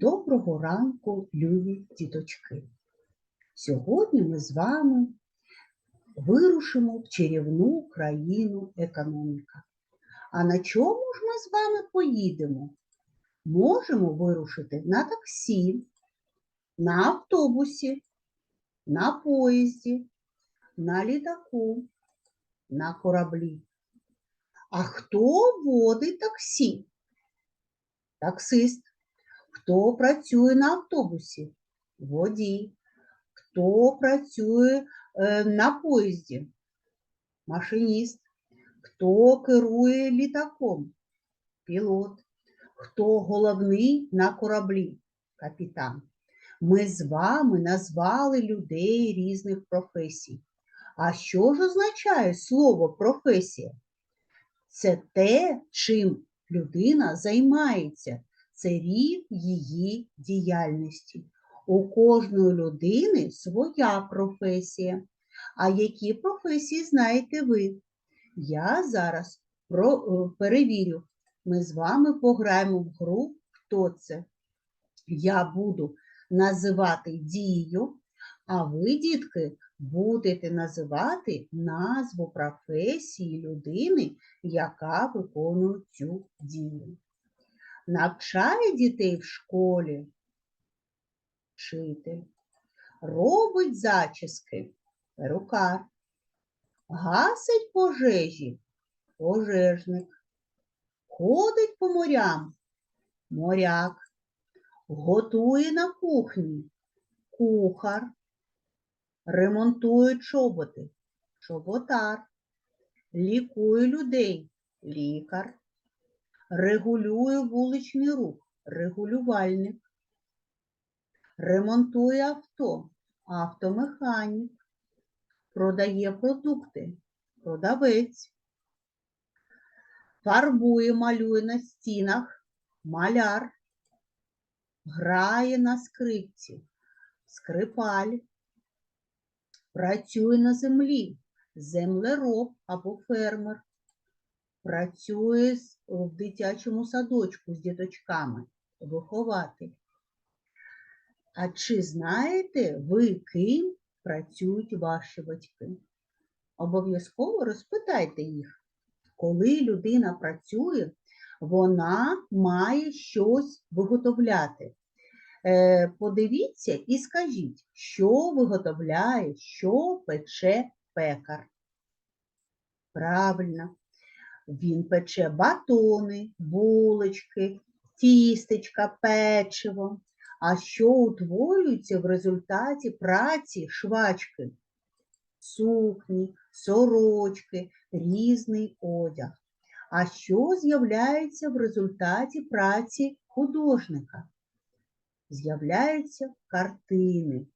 Доброго ранку, любі діточки. Сьогодні ми з вами вирушимо в чарівну країну економіка. А на чому ж ми з вами поїдемо? Можемо вирушити на таксі, на автобусі, на поїзді, на літаку, на кораблі. А хто водить таксі? Таксист. Хто працює на автобусі? Водій. Хто працює е, на поїзді? Машиніст. Хто керує літаком? Пілот. Хто головний на кораблі? Капітан. Ми з вами назвали людей різних професій. А що ж означає слово професія? Це те, чим людина займається це її діяльності. У кожної людини своя професія. А які професії знаєте ви? Я зараз про, е, перевірю. Ми з вами пограємо в гру Хто це? Я буду називати дію, а ви, дітки, будете називати назву професії людини, яка виконує цю дію навчає дітей в школі вчитель, робить зачіски перукар, гасить пожежі пожежник, ходить по морям моряк, готує на кухні кухар, ремонтує чоботи чоботар, лікує людей лікар регулює вуличний рух, регулювальник, ремонтує авто, автомеханік, продає продукти, продавець, фарбує, малює на стінах, маляр, грає на скрипці, скрипаль, працює на землі, землероб або фермер працює в дитячому садочку з діточками, вихователь. А чи знаєте ви, ким працюють ваші батьки? Обов'язково розпитайте їх. Коли людина працює, вона має щось виготовляти. Е, Подивіться і скажіть, що виготовляє, що пече пекар. Правильно, він пече батони, булочки, тістечка, печиво. А що утворюється в результаті праці швачки? Сукні, сорочки, різний одяг. А що з'являється в результаті праці художника? З'являються картини.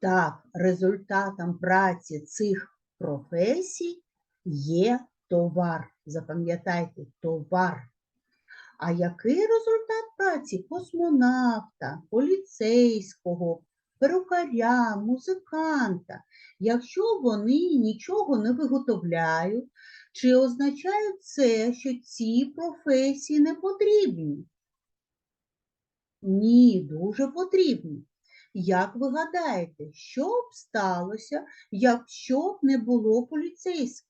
Так, результатом праці цих професій є товар. Запам'ятайте, товар. А який результат праці космонавта, поліцейського, перукаря, музиканта, якщо вони нічого не виготовляють, чи означає це, що ці професії не потрібні? Ні, дуже потрібні. Як ви гадаєте, що б сталося, якщо б не було поліцейських?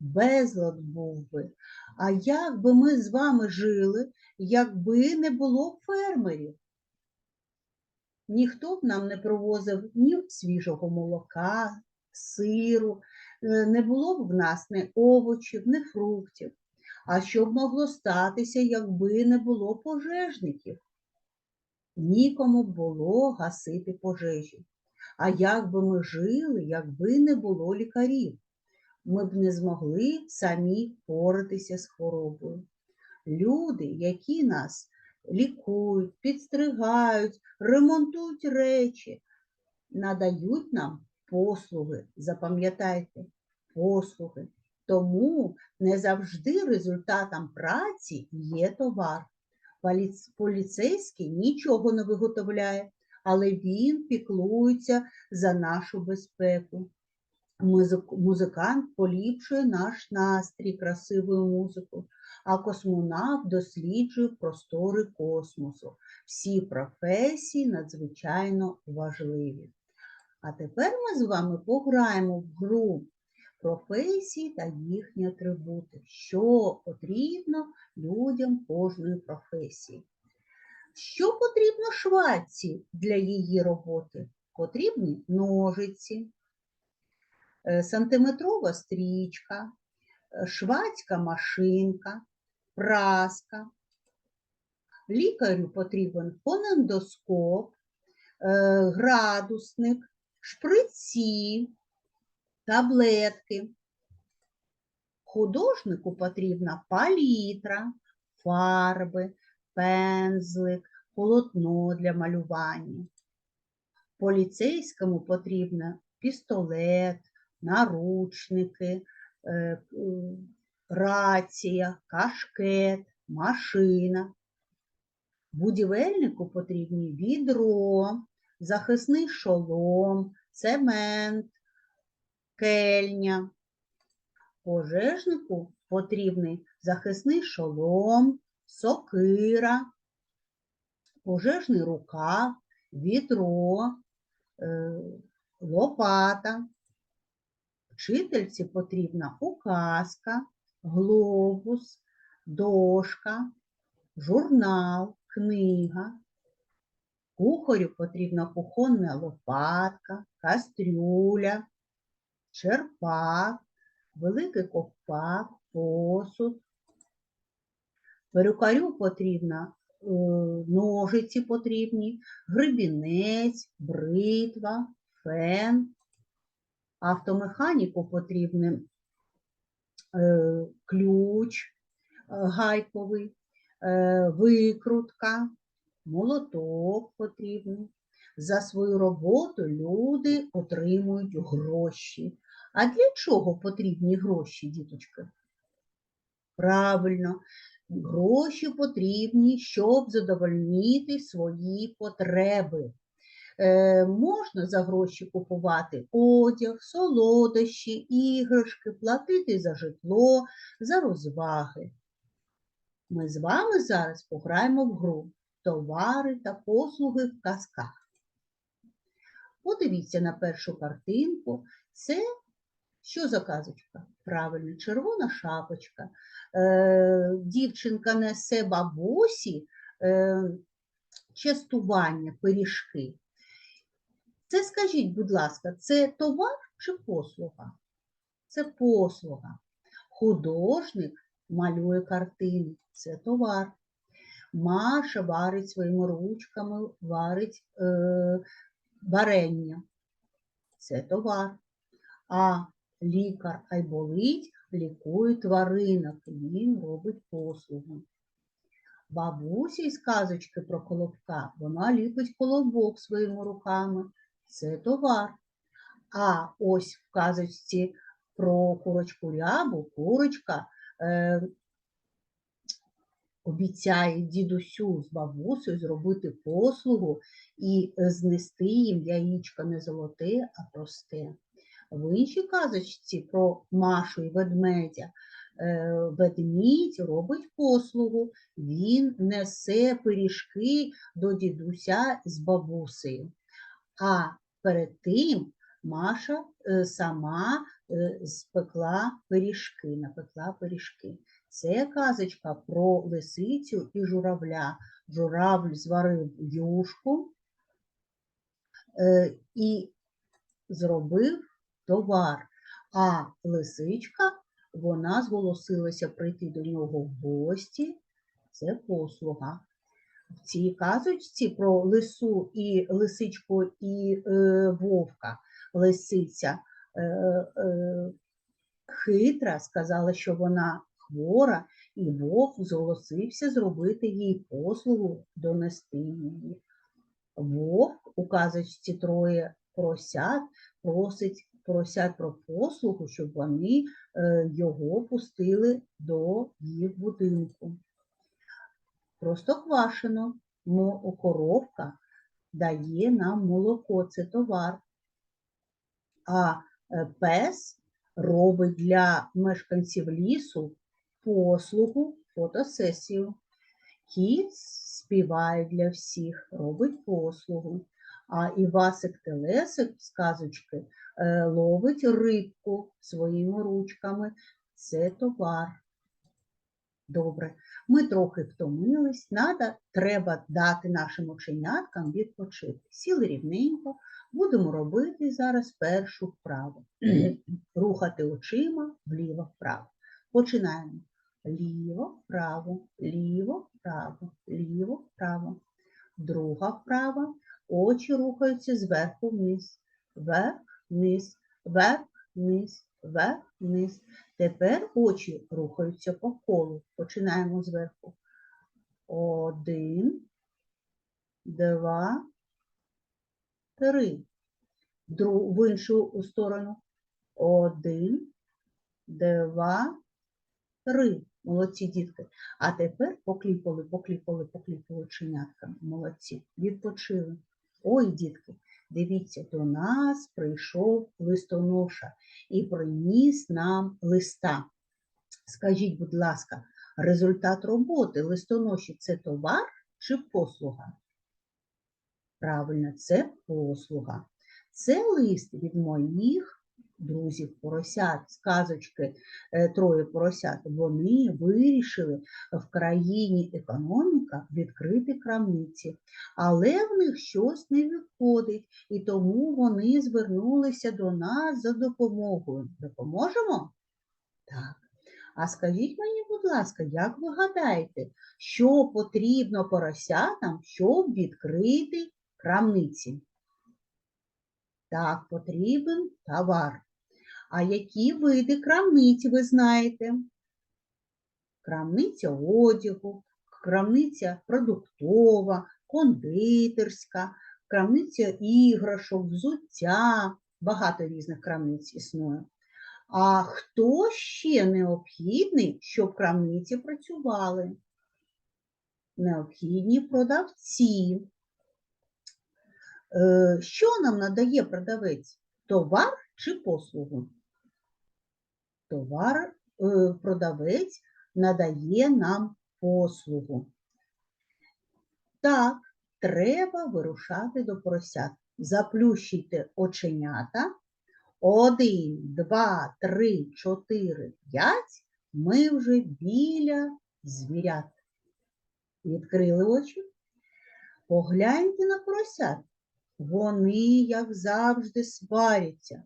Безлад був би. А як би ми з вами жили, якби не було фермерів? Ніхто б нам не привозив ні свіжого молока, сиру, е, не було б в нас ні овочів, ні фруктів. А що б могло статися, якби не було пожежників? Нікому було гасити пожежі. А як би ми жили, якби не було лікарів? Ми б не змогли самі впоратися з хворобою. Люди, які нас лікують, підстригають, ремонтують речі, надають нам послуги. Запам'ятайте, послуги. Тому не завжди результатом праці є товар. Поліцейський нічого не виготовляє, але він піклується за нашу безпеку. Музик- Музикант поліпшує наш настрій красивою музикою, а космонавт досліджує простори космосу. Всі професії надзвичайно важливі. А тепер ми з вами пограємо в гру професії та їхні атрибути, що потрібно людям кожної професії. Що потрібно швачці для її роботи? Потрібні ножиці, сантиметрова стрічка, е, швацька машинка, праска. Лікарю потрібен фонендоскоп, е, градусник, шприці, таблетки. Художнику потрібна палітра, фарби, пензлик, полотно для малювання. Поліцейському потрібно пістолет, наручники, е, рація, кашкет, машина. Будівельнику потрібні відро, захисний шолом, цемент, кельня. Пожежнику потрібний захисний шолом, сокира, пожежний рукав, відро, е, лопата. Вчительці потрібна указка, глобус, дошка, журнал, книга. Кухарю потрібна кухонна лопатка, кастрюля, черпак, великий ковпак, посуд. Перукарю потрібна е, ножиці потрібні, гребінець, бритва, фен. Автомеханіку потрібен е, ключ е, гайковий, е, викрутка, молоток потрібний. За свою роботу люди отримують гроші. А для чого потрібні гроші, діточки? Правильно, гроші потрібні, щоб задовольнити свої потреби. Е, можна за гроші купувати одяг, солодощі, іграшки, платити за житло, за розваги. Ми з вами зараз пограємо в гру товари та послуги в казках. Подивіться на першу картинку. Це що за казочка? Правильно, червона шапочка. Е, дівчинка несе бабусі е, частування, пиріжки. Це скажіть, будь ласка, це товар чи послуга? Це послуга. Художник малює картини, це товар. Маша варить своїми ручками, варить е, варення. Це товар. А лікар Айболить лікує тваринок, він робить послугу. Бабуся із казочки про колобка, вона ліпить колобок своїми руками. Це товар. А ось в казочці про курочку рябу, курочка е, обіцяє дідусю з бабусею зробити послугу і знести їм яєчко не золоте, а просте. В іншій казочці про Машу і ведмедя е, ведмідь робить послугу, він несе пиріжки до дідуся з бабусею. А перед тим Маша е, сама е, спекла пиріжки, напекла пиріжки. Це казочка про лисицю і журавля. Журавль зварив юшку е, і зробив товар. А лисичка, вона зголосилася прийти до нього в гості. Це послуга. В цій казочці про лису і лисичку і е, вовка лисиця е, е, хитра, сказала, що вона хвора, і вовк зголосився зробити їй послугу донести її. Вовк у казочці троє просят, просить просять про послугу, щоб вони е, його пустили до їх будинку. Простоквашино, мо- коровка дає нам молоко, це товар. А Е, Пес робить для мешканців лісу послугу, фотосесію. Кіт співає для всіх, робить послугу. А Івасик Телесик з казочки е, ловить рибку своїми ручками. Це товар. Добре, ми трохи втомились, надо, треба дати нашим оченяткам відпочити. Сіли рівненько, будемо робити зараз першу вправу. Рухати очима вліво-вправо. Починаємо. Ліво, вправо, ліво, вправо, ліво, вправо. Друга вправа. Очі рухаються зверху вниз, вверх, вниз, вверх, вниз, вниз. Тепер очі рухаються по колу. Починаємо зверху. Один, два, три. Дру- В іншу сторону. Один, два, три. Молодці дітки. А тепер покліпали, покліпали, покліпали чинятками. Молодці. Відпочили. Ой, дітки, дивіться, до нас прийшов листоноша і приніс нам листа. Скажіть, будь ласка, результат роботи листоноші це товар чи послуга? Правильно, це послуга. Це лист від моїх друзів поросят, з казочки е, троє поросят. Вони вирішили в країні економіка відкрити крамниці, але в них щось не виходить, і тому вони звернулися до нас за допомогою. Допоможемо? Так. А скажіть мені, будь ласка, як ви гадаєте, що потрібно поросятам, щоб відкрити крамниці? Так, потрібен товар. А які види крамниць ви знаєте? Крамниця одягу, крамниця продуктова, кондитерська, крамниця іграшок, взуття, багато різних крамниць існує. А хто ще необхідний, щоб крамниці працювали? Необхідні продавці. Е, Що нам надає продавець? Товар чи послугу? Товар, е, продавець надає нам послугу. Так, треба вирушати до поросят. Заплющуйте оченята. Один, два, три, чотири, п'ять. Ми вже біля звірят. Відкрили очі. Погляньте на поросят. Вони, як завжди, сваряться.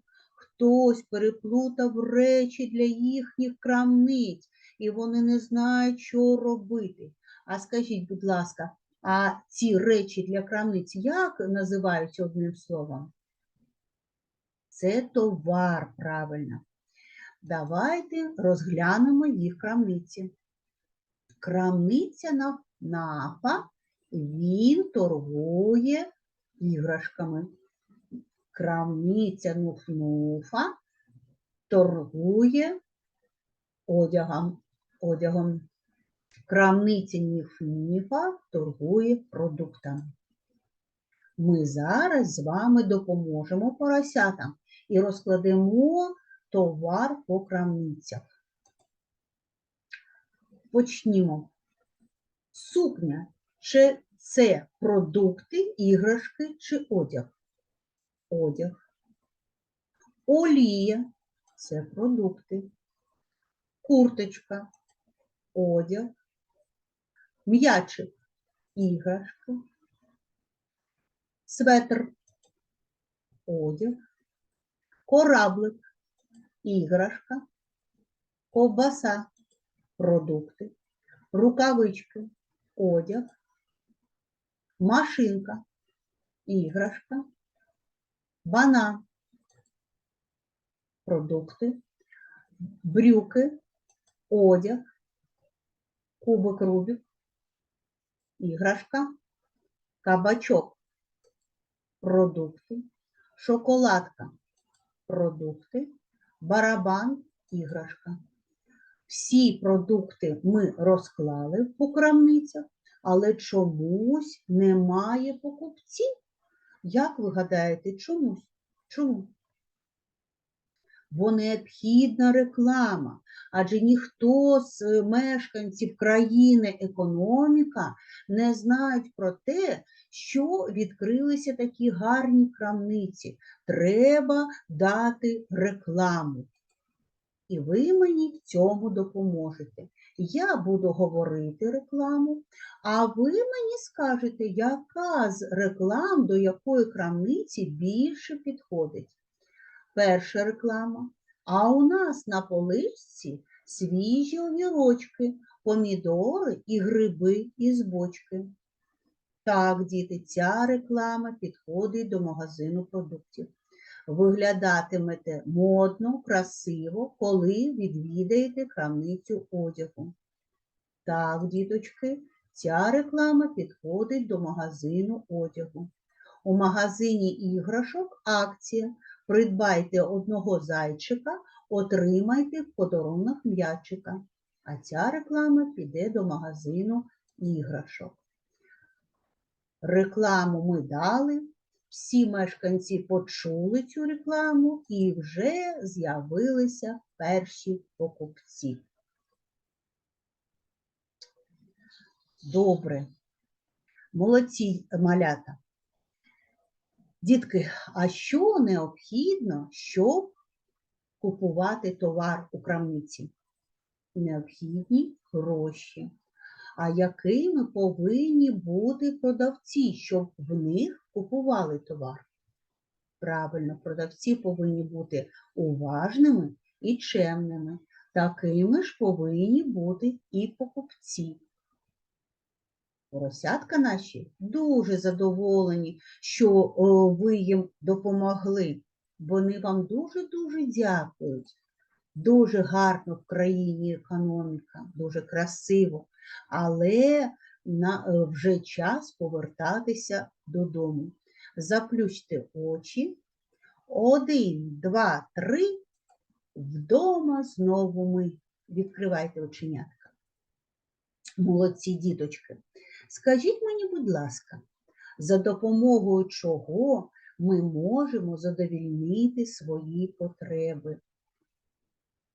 Хтось переплутав речі для їхніх крамниць, і вони не знають, що робити. А скажіть, будь ласка, а ці речі для крамниць як називаються одним словом? Це товар, правильно. Давайте розглянемо їх крамниці. Крамниця на нафа, він торгує іграшками. Крамниця Нуфнуфа торгує одягом. одягом. Крамниця Ніфніфа торгує продуктами. Ми зараз з вами допоможемо поросятам і розкладемо товар по крамницях. Почнімо. Сукня чи це продукти, іграшки чи одяг? Одяг. Олія це продукти. Курточка, одяг. М'ячик, іграшка. Светр, одяг. Кораблик, іграшка. Ковбаса, продукти. Рукавички, одяг. Машинка, іграшка. Банан, продукти. Брюки, одяг. Кубик Рубік, іграшка. Кабачок, продукти. Шоколадка, продукти. Барабан, іграшка. Всі продукти ми розклали по крамницях, але чомусь немає покупців. Як ви гадаєте, чому? Чому? бо необхідна реклама, адже ніхто з мешканців країни економіка не знають про те, що відкрилися такі гарні крамниці. Треба дати рекламу. І ви мені в цьому допоможете. Я буду говорити рекламу, а ви мені скажете, яка з реклам до якої крамниці більше підходить. Перша реклама. А у нас на поличці свіжі огірочки, помідори і гриби із бочки. Так, діти, ця реклама підходить до магазину продуктів. Виглядатимете модно, красиво, коли відвідаєте крамницю одягу. Так, діточки, ця реклама підходить до магазину одягу. У магазині іграшок акція. Придбайте одного зайчика, отримайте в подарунок м'ячика. А ця реклама піде до магазину іграшок. Рекламу ми дали, всі мешканці почули цю рекламу і вже з'явилися перші покупці. Добре. Молодці малята. Дітки, а що необхідно, щоб купувати товар у крамниці? Необхідні гроші. А якими повинні бути продавці, щоб в них купували товар? Правильно, продавці повинні бути уважними і чемними. Такими ж повинні бути і покупці. Поросятка наші дуже задоволені, що о, ви їм допомогли. Вони вам дуже-дуже дякують. Дуже гарно в країні економіка, дуже красиво, але на, е, вже час повертатися додому. Заплющте очі. Один, два, три. Вдома знову ми. Відкривайте оченятка. Молодці діточки. Скажіть мені, будь ласка, за допомогою чого ми можемо задовільнити свої потреби?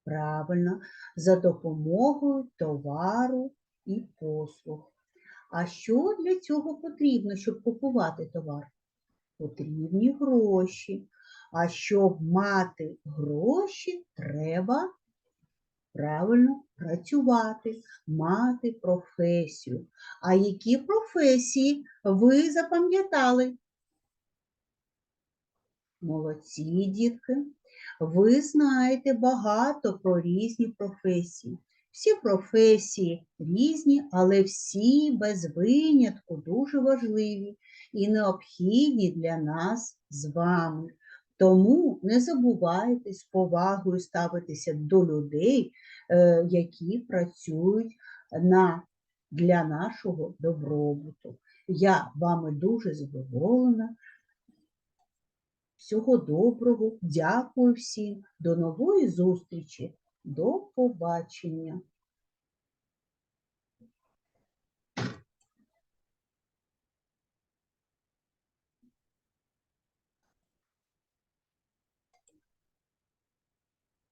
Правильно, за допомогою товару і послуг. А що для цього потрібно, щоб купувати товар? Потрібні гроші. А щоб мати гроші, треба правильно працювати, мати професію. А які професії ви запам'ятали? Молодці, дітки. Ви знаєте багато про різні професії. Всі професії різні, але всі без винятку дуже важливі і необхідні для нас з вами. Тому не забувайте з повагою ставитися до людей, е, які працюють на, для нашого добробуту. Я вами дуже задоволена. Всього доброго, дякую всім, до нової зустрічі, до побачення.